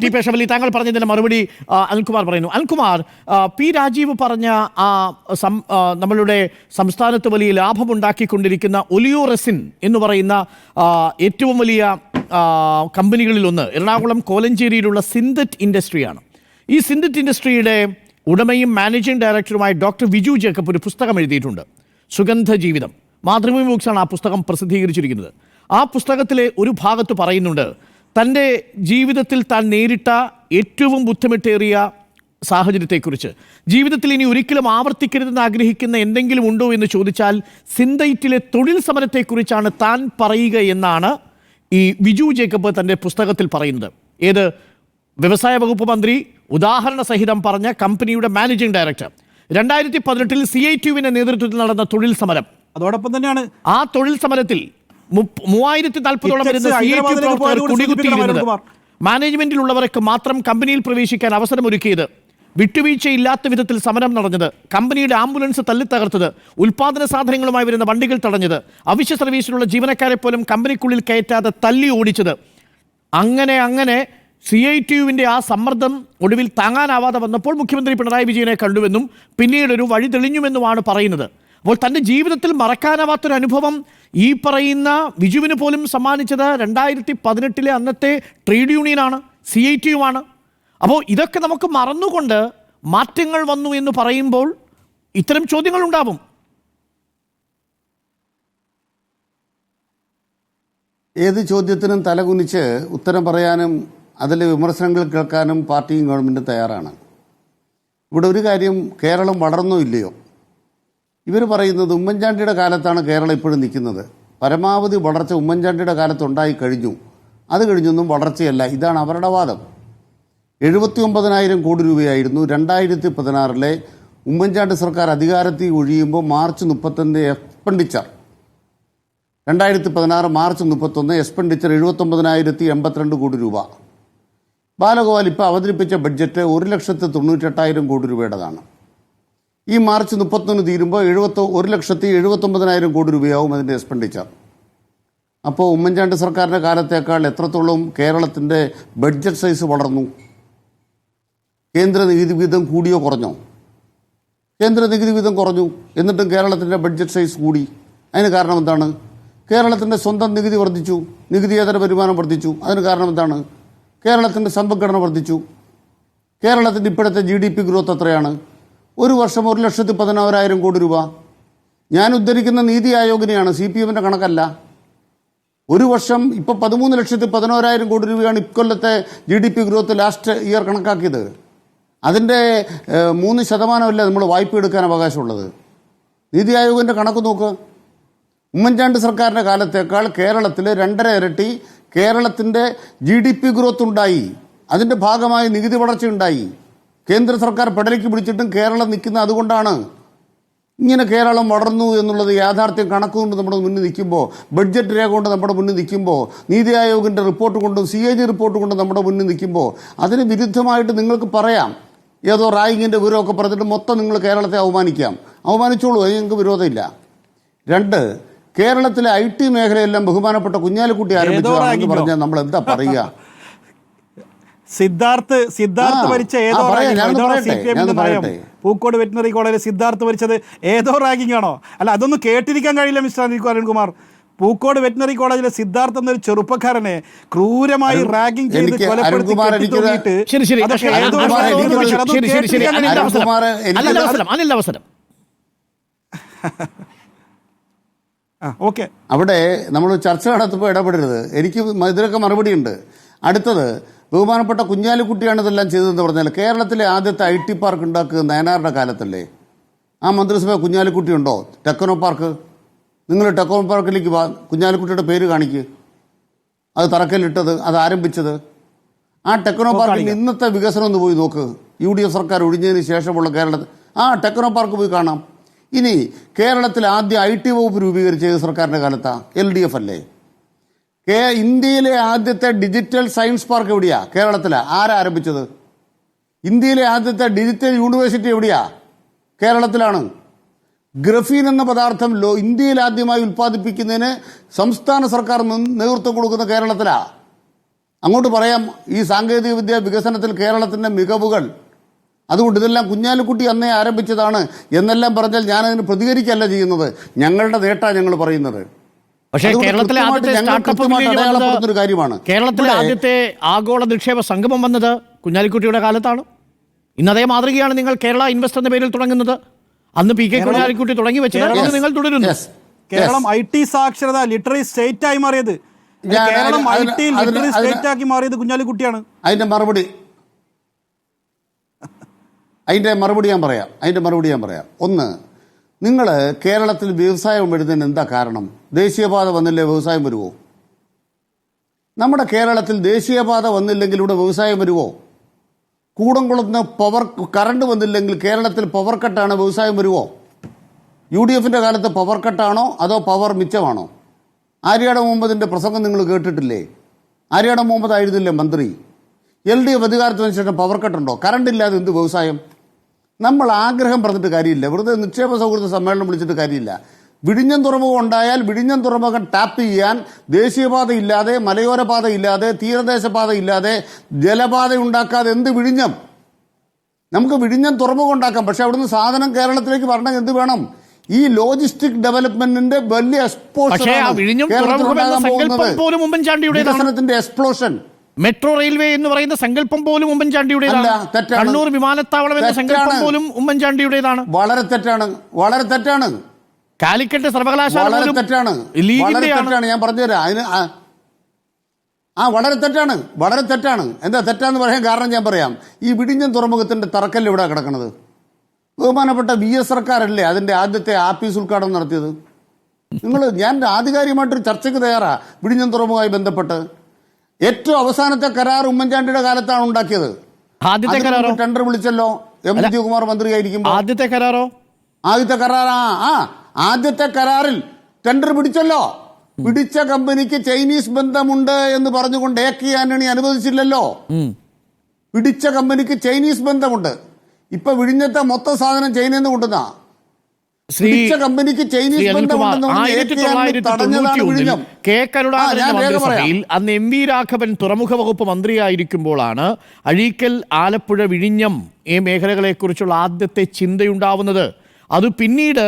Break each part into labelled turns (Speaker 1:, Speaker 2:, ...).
Speaker 1: T പേഷവലി താങ്കൾ പറഞ്ഞതിന്റെ മറുപടി അനിൽകുമാർ പറയുന്നു. അനിൽകുമാർ പി രാജീവ് പറഞ്ഞ ആ നമ്മളുടെ സംസ്ഥാനത്ത് വലിയ ലാഭമുണ്ടാക്കിക്കൊണ്ടിരിക്കുന്ന ഒലിയോറസിൻ എന്ന് പറയുന്ന ഏറ്റവും വലിയ കമ്പനികളിലൊന്ന് എറണാകുളം കോലഞ്ചേരിയിലുള്ള സിന്തറ്റ് ഇൻഡസ്ട്രിയാണ്. ഈ സിന്തറ്റ് ഇൻഡസ്ട്രിയുടെ ഉടമയും മാനേജിംഗ് ഡയറക്ടറുമായ ഡോക്ടർ വിജു ജേക്കബ് ഒരു പുസ്തകം എഴുതിയിട്ടുണ്ട്. സുഗന്ധ ജീവിതം. മാതൃഭൂമി ബുക്സാണ് ആ പുസ്തകം പ്രസിദ്ധീകരിച്ചിരിക്കുന്നത്. ആ പുസ്തകത്തിലെ ഒരു ഭാഗത്ത് പറയുന്നുണ്ട് തന്റെ ജീവിതത്തിൽ താൻ നേരിട്ട ഏറ്റവും ബുദ്ധിമുട്ടേറിയ സാഹചര്യത്തെക്കുറിച്ച്. ജീവിതത്തിൽ ഇനി ഒരിക്കലും ആവർത്തിക്കരുതെന്ന് ആഗ്രഹിക്കുന്ന എന്തെങ്കിലും ഉണ്ടോ എന്ന് ചോദിച്ചാൽ സിന്തൈറ്റിലെ തൊഴിൽ സമരത്തെക്കുറിച്ചാണ് താൻ പറയുക എന്നാണ് ഈ വിജു ജേക്കബ് തന്റെ പുസ്തകത്തിൽ പറയുന്നത്. ഏത്? വ്യവസായ വകുപ്പ് മന്ത്രി ഉദാഹരണ സഹിതം പറഞ്ഞ കമ്പനിയുടെ മാനേജിംഗ് ഡയറക്ടർ. രണ്ടായിരത്തി പതിനെട്ടിൽ സി ഐ ടിയുവിന്റെ നേതൃത്വത്തിൽ നടന്ന തൊഴിൽ സമരം.
Speaker 2: അതോടൊപ്പം തന്നെയാണ്
Speaker 1: ആ തൊഴിൽ സമരത്തിൽ മൂവായിരത്തി നാൽപ്പതോളം വരുന്ന
Speaker 2: ഇറ്റക്സ്
Speaker 1: സി ഐ ടി പ്രവർത്തകർ കുടികുത്തിയിരുന്നത് മാനേജ്മെന്റിലുള്ളവർക്ക് മാത്രം കമ്പനിയിൽ പ്രവേശിക്കാൻ അവസരം അവസരമൊരുക്കിയത്. വിട്ടുവീഴ്ചയില്ലാത്ത വിധത്തിൽ സമരം നടന്നത്. കമ്പനിയുടെ ആംബുലൻസ് തല്ലിത്തകർത്തത് ഉൽപാദന സാധനങ്ങളുമായി വരുന്ന വണ്ടികൾ തടഞ്ഞത്. അവശ്യ സർവീസിലുള്ള ജീവനക്കാരെ പോലും കമ്പനിക്കുള്ളിൽ കയറ്റാതെ തല്ലി ഓടിച്ചത്. അങ്ങനെ അങ്ങനെ സി ഐ ടി യുവിന്റെ ആ സമ്മർദ്ദം ഒടുവിൽ താങ്ങാനാവാതെ വന്നപ്പോൾ മുഖ്യമന്ത്രി പിണറായി വിജയനെ കണ്ടുവെന്നും പിന്നീട് ഒരു വഴി തെളിഞ്ഞുമെന്നുമാണ് പറയുന്നത്. അപ്പോൾ തന്റെ ജീവിതത്തിൽ മറക്കാനാവാത്തൊരു അനുഭവം ഈ പറയുന്ന വിജുവിന് പോലും സമ്മാനിച്ചത് രണ്ടായിരത്തി പതിനെട്ടിലെ അന്നത്തെ ട്രേഡ് യൂണിയനാണ് സി ഐ ടി യുമാണ് അപ്പോൾ ഇതൊക്കെ നമുക്ക് മറന്നുകൊണ്ട് മാറ്റങ്ങൾ വന്നു എന്ന് പറയുമ്പോൾ ഇത്തരം ചോദ്യങ്ങൾ ഉണ്ടാവും
Speaker 3: ഏത് ചോദ്യത്തിനും തലകുനിച്ച് ഉത്തരം പറയാനും അതിലെ വിമർശനങ്ങൾ കേൾക്കാനും പാർട്ടിയും ഗവൺമെന്റും തയ്യാറാണ്. ഇവിടെ ഒരു കാര്യം കേരളം വളർന്നോ ഇല്ലയോ? ഇവർ പറയുന്നത് ഉമ്മൻചാണ്ടിയുടെ കാലത്താണ് കേരളം ഇപ്പോഴും നിൽക്കുന്നത്. പരമാവധി വളർച്ച ഉമ്മൻചാണ്ടിയുടെ കാലത്തുണ്ടായി കഴിഞ്ഞു. അത് കഴിഞ്ഞൊന്നും വളർച്ചയല്ല. ഇതാണ് അവരുടെ വാദം. എഴുപത്തി ഒമ്പതിനായിരം കോടി രൂപയായിരുന്നു രണ്ടായിരത്തി പതിനാറിലെ ഉമ്മൻചാണ്ടി സർക്കാർ അധികാരത്തിൽ ഒഴിയുമ്പോൾ മാർച്ച് മുപ്പത്തൊന്ന് എക്സ്പെൻഡിച്ചർ. രണ്ടായിരത്തി പതിനാറ് മാർച്ച് മുപ്പത്തൊന്ന് എക്സ്പെൻഡിച്ചർ എഴുപത്തൊമ്പതിനായിരത്തി എൺപത്തിരണ്ട് കോടി രൂപ. ബാലഗോപാൽ ഇപ്പോൾ അവതരിപ്പിച്ച ബഡ്ജറ്റ് ഒരു ലക്ഷത്തി തൊണ്ണൂറ്റെട്ടായിരം കോടി രൂപയുടേതാണ്. ഈ മാർച്ച് മുപ്പത്തൊന്ന് തീരുമ്പോൾ എഴുപത്തി ഒരു ലക്ഷത്തി എഴുപത്തൊമ്പതിനായിരം കോടി രൂപയാവും അതിന്റെ എക്സ്പെൻഡിച്ചർ അപ്പോൾ ഉമ്മൻചാണ്ടി സർക്കാരിന്റെ കാലത്തേക്കാൾ എത്രത്തോളം കേരളത്തിന്റെ ബഡ്ജറ്റ് സൈസ് വളർന്നു? കേന്ദ്ര നികുതി വീതം കൂടിയോ കുറഞ്ഞോ? കേന്ദ്ര നികുതി വീതം കുറഞ്ഞു. എന്നിട്ടും കേരളത്തിന്റെ ബഡ്ജറ്റ് സൈസ് കൂടി. അതിന് കാരണം എന്താണ്? കേരളത്തിന്റെ സ്വന്തം നികുതി വർദ്ധിച്ചു. നികുതിയേതര വരുമാനം വർദ്ധിച്ചു. അതിന് കാരണം എന്താണ്? കേരളത്തിന്റെ സമ്പദ്ഘടന വർദ്ധിച്ചു. കേരളത്തിന്റെ ഇപ്പോഴത്തെ ജി ഡി പി ഗ്രോത്ത് എത്രയാണ്? ഒരു വർഷം ഒരു ലക്ഷത്തി പതിനാറായിരം കോടി രൂപ. ഞാൻ ഉദ്ധരിക്കുന്ന നീതി ആയോഗിനെയാണ് സി പി എമ്മിന്റെ കണക്കല്ല. ഒരു വർഷം ഇപ്പോൾ പതിമൂന്ന് ലക്ഷത്തി പതിനോരായിരം കോടി രൂപയാണ് ഇക്കൊല്ലത്തെ G D P growth last year കണക്കാക്കിയത്. അതിന്റെ മൂന്ന് ശതമാനമല്ല നമ്മൾ വായ്പ എടുക്കാൻ അവകാശമുള്ളത്. നീതി ആയോഗിന്റെ കണക്ക് നോക്ക്. ഉമ്മൻചാണ്ടി സർക്കാരിന്റെ കാലത്തേക്കാൾ കേരളത്തിൽ രണ്ടര ഇരട്ടി കേരളത്തിന്റെ ജി ഡി പി ഗ്രോത്ത് ഉണ്ടായി. അതിന്റെ ഭാഗമായി നികുതി വളർച്ച ഉണ്ടായി. കേന്ദ്ര സർക്കാർ പെടലേക്ക് പിടിച്ചിട്ടും കേരളം നിൽക്കുന്ന അതുകൊണ്ടാണ് ഇങ്ങനെ കേരളം വളർന്നു എന്നുള്ളത് യാഥാർത്ഥ്യം കണക്കുകൊണ്ട് നമ്മുടെ മുന്നിൽ നിൽക്കുമ്പോൾ ബഡ്ജറ്റ് രേഖ കൊണ്ട് നമ്മുടെ മുന്നിൽ നിൽക്കുമ്പോൾ നീതി ആയോഗിന്റെ റിപ്പോർട്ട് കൊണ്ടും സി എ ജി റിപ്പോർട്ട് കൊണ്ടും നമ്മുടെ മുന്നിൽ നിൽക്കുമ്പോൾ അതിന് വിരുദ്ധമായിട്ട് നിങ്ങൾക്ക് പറയാം. ഏതോ റായിങ്ങിന്റെ വിവരമൊക്കെ പറഞ്ഞിട്ട് മൊത്തം നിങ്ങൾ കേരളത്തെ അവമാനിക്കാം. അവമാനിച്ചോളൂ അത് ഞങ്ങൾക്ക് വിരോധമില്ല. രണ്ട് കേരളത്തിലെ ഐ ടി മേഖലയെല്ലാം ബഹുമാനപ്പെട്ട കുഞ്ഞാലിക്കുട്ടി ആരംഭിച്ചതാണെന്ന്
Speaker 2: റാഗിങ്ങോ?
Speaker 3: പറഞ്ഞാൽ നമ്മൾ എന്താ പറയുക?
Speaker 2: സിദ്ധാർത്ഥ് സിദ്ധാർത്ഥ് ഭരിച്ച ഏതോ
Speaker 3: പറയാം.
Speaker 2: പൂക്കോട് വെറ്റിനറി കോളേജിൽ സിദ്ധാർത്ഥ് ഭരിച്ചത് ഏതോ റാങ്കിങ് ആണോ? അല്ല അതൊന്നും കേട്ടിരിക്കാൻ കഴിയില്ല മിസ്റ്റർ അനിൽ അരുൺകുമാർ. പൂക്കോട് വെറ്റിനറി കോളേജിലെ സിദ്ധാർത്ഥ എന്നൊരു ചെറുപ്പക്കാരനെ ക്രൂരമായി റാഗിംഗ് ചെയ്ത്
Speaker 3: എനിക്ക്
Speaker 2: കൊലപ്പെടുത്തി
Speaker 3: അരുൺകുമാർ എനിക്കൊരു-
Speaker 2: കെട്ടിത്തൂക്കിയിട്ട്
Speaker 1: ശരി ശരി
Speaker 2: അതൊക്കെ
Speaker 1: പക്ഷേ
Speaker 2: ഏതോ
Speaker 3: അരുൺകുമാർ
Speaker 2: റാഗിംഗ്
Speaker 3: എനിക്കൊരു-
Speaker 2: പക്ഷേ അതൊന്നും
Speaker 1: ശരി ശരി ശരി
Speaker 2: കേട്ടിരിക്കാൻ
Speaker 1: അനിൽ
Speaker 2: കഴിയില്ല.
Speaker 1: അവസരം
Speaker 3: അരുൺകുമാർ എനിക്ക്
Speaker 1: അനിൽ
Speaker 3: അത്
Speaker 1: അവസരം അനിൽ
Speaker 2: ഓക്കെ.
Speaker 3: അവിടെ നമ്മൾ ചർച്ച നടത്തുമ്പോൾ ഇടപെടരുത്. എനിക്ക് ഇതിനൊക്കെ മറുപടിയുണ്ട്. അടുത്തത് ബഹുമാനപ്പെട്ട കുഞ്ഞാലിക്കുട്ടിയാണ് ഇതെല്ലാം ചെയ്തതെന്ന് പറഞ്ഞാൽ കേരളത്തിലെ ആദ്യത്തെ ഐ ടി പാർക്ക് ഉണ്ടാക്കുക നയനാറിന്റെ കാലത്തല്ലേ? ആ മന്ത്രിസഭ കുഞ്ഞാലിക്കുട്ടി ഉണ്ടോ? Techno park. നിങ്ങൾ ടെക്നോ പാർക്കിലേക്ക് വാ. കുഞ്ഞാലിക്കുട്ടിയുടെ പേര് കാണിക്ക്. അത് തറക്കല്ലിട്ടത് അത് ആരംഭിച്ചത്. ആ ടെക്നോ പാർക്കിൽ ഇന്നത്തെ വികസനം ഒന്ന് പോയി നോക്ക്. യു ഡി എഫ് സർക്കാർ ഒഴിഞ്ഞതിന് ശേഷമുള്ള കേരളത്തിൽ ആ ടെക്നോ പാർക്ക് പോയി കാണാം. ഇനി കേരളത്തിൽ ആദ്യം ഐ ടി വകുപ്പ് രൂപീകരിച്ച സർക്കാരിന്റെ കാലത്താണ് എൽ ഡി എഫ് അല്ലേ? കേ ഇന്ത്യയിലെ ആദ്യത്തെ ഡിജിറ്റൽ സയൻസ് പാർക്ക് എവിടെയാ? കേരളത്തിലാ. ആരാ ആരംഭിച്ചത്? ഇന്ത്യയിലെ ആദ്യത്തെ ഡിജിറ്റൽ യൂണിവേഴ്സിറ്റി എവിടെയാ? കേരളത്തിലാണ്. ഗ്രഫീൻ എന്ന പദാർത്ഥം ലോ ഇന്ത്യയിൽ ആദ്യമായി ഉൽപ്പാദിപ്പിക്കുന്നതിന് സംസ്ഥാന സർക്കാർ നേതൃത്വം കൊടുക്കുന്ന കേരളത്തിലാ. അങ്ങോട്ട് പറയാം ഈ സാങ്കേതിക വിദ്യ വികസനത്തിൽ കേരളത്തിന്റെ മികവുകൾ. അതുകൊണ്ട് ഇതെല്ലാം കുഞ്ഞാലിക്കുട്ടി അന്നേ ആരംഭിച്ചതാണ്. എന്നെല്ലാം പറഞ്ഞാൽ ഞാനതിന് പ്രതികരിക്കല്ല ചെയ്യുന്നത്. ഞങ്ങളുടെ നേട്ടാണ് ഞങ്ങൾ പറയുന്നത്.
Speaker 1: പക്ഷേ കേരളത്തിലെ ആദ്യത്തെ സ്റ്റാർട്ടപ്പ്
Speaker 3: കാര്യമാണ്.
Speaker 1: കേരളത്തിലെ ആദ്യത്തെ ആഗോള നിക്ഷേപ സംഗമം വന്നത് കുഞ്ഞാലിക്കുട്ടിയുടെ കാലത്താണ്. ഇന്ന് അതേ മാതൃകയാണ് നിങ്ങൾ കേരള ഇൻവെസ്റ്റ് എന്ന പേരിൽ തുടങ്ങുന്നത്. അന്ന് പി കെ കുഞ്ഞാലിക്കുട്ടി തുടങ്ങി വെച്ചത്. നിങ്ങൾ തുടരുന്നു.
Speaker 2: കേരളം. ഐ ടി സാക്ഷരത ലിറ്ററി സ്റ്റേറ്റ് ആയി മാറിയത്. Keralam I T
Speaker 3: literate
Speaker 2: state ആക്കി മാറിയത് കുഞ്ഞാലിക്കുട്ടിയാണ്.
Speaker 3: അതിന്റെ മറുപടി. അതിന്റെ മറുപടി ഞാൻ പറയാം. അതിന്റെ മറുപടി ഞാൻ പറയാം. ഒന്ന് നിങ്ങൾ കേരളത്തിൽ വ്യവസായം വരുന്നതിന് എന്താ കാരണം? ദേശീയപാത വന്നില്ലേ വ്യവസായം വരുമോ നമ്മുടെ കേരളത്തിൽ ദേശീയപാത വന്നില്ലെങ്കിൽ ഇവിടെ വ്യവസായം വരുമോ കൂടംകുളത്ത് പവർ കറണ്ട് വന്നില്ലെങ്കിൽ കേരളത്തിൽ പവർ കട്ടാണ് വ്യവസായം വരുമോ യു ഡി എഫിന്റെ കാലത്ത് പവർ കട്ടാണോ അതോ പവർ മിച്ചമാണോ? ആര്യാട മുഹമ്മദിന്റെ പ്രസംഗം നിങ്ങൾ കേട്ടിട്ടില്ലേ? ആര്യാട മുഹമ്മദ് ആയിരുന്നില്ലേ മന്ത്രി? എൽ ഡി എഫ് അധികാരത്തിന് ശേഷം പവർ കട്ടുണ്ടോ? കറണ്ട് ഇല്ലാതെ എന്ത് വ്യവസായം? നമ്മൾ ആഗ്രഹം പറഞ്ഞിട്ട് കാര്യമില്ല. വെറുതെ നിക്ഷേപ സൗഹൃദ സമ്മേളനം വിളിച്ചിട്ട് കാര്യമില്ല. വിഴിഞ്ഞം തുറമുഖം ഉണ്ടായാൽ വിഴിഞ്ഞം തുറമുഖം ടാപ്പ് ചെയ്യാൻ ദേശീയപാത ഇല്ലാതെ മലയോര പാത ഇല്ലാതെ തീരദേശ പാത ഇല്ലാതെ ജലപാത ഉണ്ടാക്കാതെ എന്ത് വിഴിഞ്ഞം? നമുക്ക് വിഴിഞ്ഞം തുറമുഖം ഉണ്ടാക്കാം. പക്ഷെ അവിടുന്ന് സാധനം കേരളത്തിലേക്ക് വരണം എന്ത് വേണം? ഈ ലോജിസ്റ്റിക് ഡെവലപ്മെന്റിന്റെ വലിയ
Speaker 1: ഉമ്മൻചാണ്ടിയുടേതാണ്.
Speaker 3: വികസനത്തിന്റെ എക്സ്പ്ലോഷൻ
Speaker 1: മെട്രോ റെയിൽവേ എന്ന് പറയുന്ന സങ്കല്പം പോലും ഉമ്മൻചാണ്ടിയുടേതാണ്. കണ്ണൂർ വിമാനത്താവളം എന്ന സങ്കല്പം പോലും ഉമ്മൻചാണ്ടിയുടേതാണ്.
Speaker 3: വളരെ തെറ്റാണ്. വളരെ തെറ്റാണ്.
Speaker 1: കാലിക്കറ്റ് സർവകലാശാല
Speaker 3: വളരെ തെറ്റാണ്. വളരെ തെറ്റാണ്. ഞാൻ പറഞ്ഞുതരാം. അതിന് ആ- വളരെ തെറ്റാണ്. വളരെ തെറ്റാണ്. എന്താ തെറ്റാന്ന് പറയാൻ കാരണം ഞാൻ പറയാം. ഈ വിടിഞ്ഞൻ തുറമുഖത്തിന്റെ തറക്കല്ല് ഇവിടെ കിടക്കണത്? ബഹുമാനപ്പെട്ട വി എസ് സർക്കാരല്ലേ അതിന്റെ ആദ്യത്തെ ആപ്പീസ് ഉദ്ഘാടനം നടത്തിയത്? നിങ്ങൾ ഞാൻ ആധികാരികമായിട്ടൊരു ചർച്ചയ്ക്ക് തയ്യാറാ. വിടിഞ്ഞൻ തുറമുഖമായി ബന്ധപ്പെട്ട്. ഏറ്റവും അവസാനത്തെ കരാർ ഉമ്മൻചാണ്ടിയുടെ കാലത്താണ് ഉണ്ടാക്കിയത്.
Speaker 1: ആദ്യത്തെ കരാറോ?
Speaker 3: ടെണ്ടർ ടെൻഡർ വിളിച്ചല്ലോ എം. വിജയകുമാർ മന്ത്രിയായിരിക്കുമ്പോൾ
Speaker 1: ആദ്യത്തെ കരാറോ?
Speaker 3: ആദ്യത്തെ കരാർ ആ ആദ്യത്തെ കരാറിൽ ടെൻഡർ പിടിച്ചല്ലോ. പിടിച്ച കമ്പനിക്ക് ചൈനീസ് ബന്ധമുണ്ട് എന്ന് പറഞ്ഞുകൊണ്ട് എ കെ ആന്റണി അനുവദിച്ചില്ലല്ലോ. പിടിച്ച കമ്പനിക്ക് ചൈനീസ് ബന്ധമുണ്ട്. ഇപ്പൊ വിഴിഞ്ഞത്തെ മൊത്തം സാധനം ചൈനയിൽ നിന്ന് കൊണ്ടുവന്ന. പിടിച്ച കമ്പനിക്ക് ചൈനീസ്
Speaker 1: ആയിരത്തി തൊള്ളായിരത്തി തൊണ്ണൂറ്റി ഒന്നിൽ കെ കരുണാകരന്റെ. മന്ത്രിസഭയിൽ അന്ന് എം വി രാഘവൻ തുറമുഖ വകുപ്പ് മന്ത്രിയായിരിക്കുമ്പോഴാണ് അഴീക്കൽ ആലപ്പുഴ വിഴിഞ്ഞം ഈ മേഖലകളെക്കുറിച്ചുള്ള ആദ്യത്തെ ചിന്തയുണ്ടാവുന്നത് അത് പിന്നീട്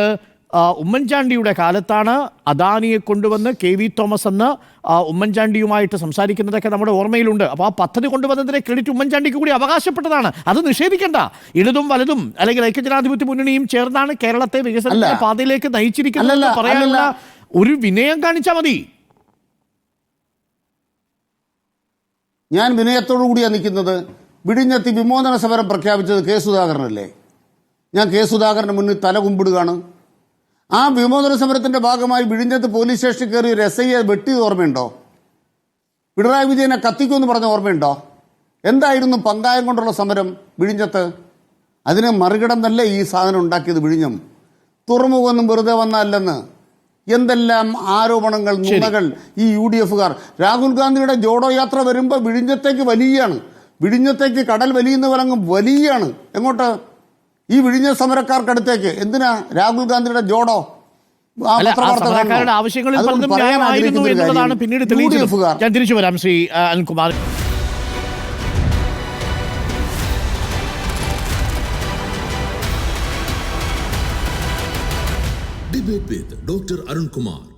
Speaker 1: ഉമ്മൻചാണ്ടിയുടെ കാലത്താണ് അദാനിയെ കൊണ്ടുവന്ന് കെ വി തോമസ് എന്ന് ഉമ്മൻചാണ്ടിയുമായിട്ട് സംസാരിക്കുന്നതൊക്കെ നമ്മുടെ ഓർമ്മയിലുണ്ട്. അപ്പോൾ ആ പദ്ധതി കൊണ്ടുവന്നതിനെ ക്രെഡിറ്റ് ഉമ്മൻചാണ്ടിക്ക് കൂടി അവകാശപ്പെട്ടതാണ്. അത് നിഷേധിക്കേണ്ട. ഇടതും വലതും അല്ലെങ്കിൽ ഐക്യജനാധിപത്യ മുന്നണിയും ചേർന്നാണ് കേരളത്തെ വികസനത്തിന്റെ പാതയിലേക്ക് നയിച്ചിരിക്കുന്നത് പറയാനുള്ള ഒരു വിനയം കാണിച്ചാൽ മതി.
Speaker 3: ഞാൻ വിനയത്തോടു കൂടിയാണ് നിൽക്കുന്നത്. വിഴിഞ്ഞത്തി വിമോചന സമരം പ്രഖ്യാപിച്ചത് കെ സുധാകരനല്ലേ? ഞാൻ കെ സുധാകരന് മുന്നിൽ തല കുമ്പിടുകയാണ് ആ വിമോചന സമരത്തിന്റെ ഭാഗമായി വിഴിഞ്ഞത്ത് പോലീസ് സ്റ്റേഷനിൽ കയറി ഒരു എസ് ഐയെ വെട്ടിയത് ഓർമ്മയുണ്ടോ? പിണറായി വിജയനെ കത്തിക്കുമെന്ന് പറഞ്ഞ ഓർമ്മയുണ്ടോ? എന്തായിരുന്നു പങ്കായം കൊണ്ടുള്ള സമരം വിഴിഞ്ഞത്ത്? അതിനെ മറികടന്നല്ലേ ഈ സാധനം ഉണ്ടാക്കിയത് വിഴിഞ്ഞം? തുറമുഖമൊന്നും വെറുതെ വന്നല്ലെന്ന് എന്തെല്ലാം ആരോപണങ്ങൾ നുണകൾ ഈ യു ഡി എഫുകാർ രാഹുൽ ഗാന്ധിയുടെ ജോഡോ യാത്ര വരുമ്പോൾ വിഴിഞ്ഞത്തേക്ക് വലിയാണ്. വിഴിഞ്ഞത്തേക്ക് കടൽ വലിയുന്ന വലങ്ങും വലിയാണ്. എങ്ങോട്ട്? ഈ വിഴിഞ്ഞ സമരക്കാർക്കടുത്തേക്ക് എന്തിനാ രാഹുൽ ഗാന്ധിയുടെ ജോഡോ?
Speaker 1: ആവശ്യങ്ങളിൽ
Speaker 3: അതുകൊണ്ട്
Speaker 1: പലതും ന്യായമായിരുന്നു എന്നുള്ളതാണ് പിന്നീട് തെളിയിച്ചത് ഞാൻ തിരിച്ചു വരാം ശ്രീ അനിൽകുമാർ.
Speaker 4: Arun Kumar.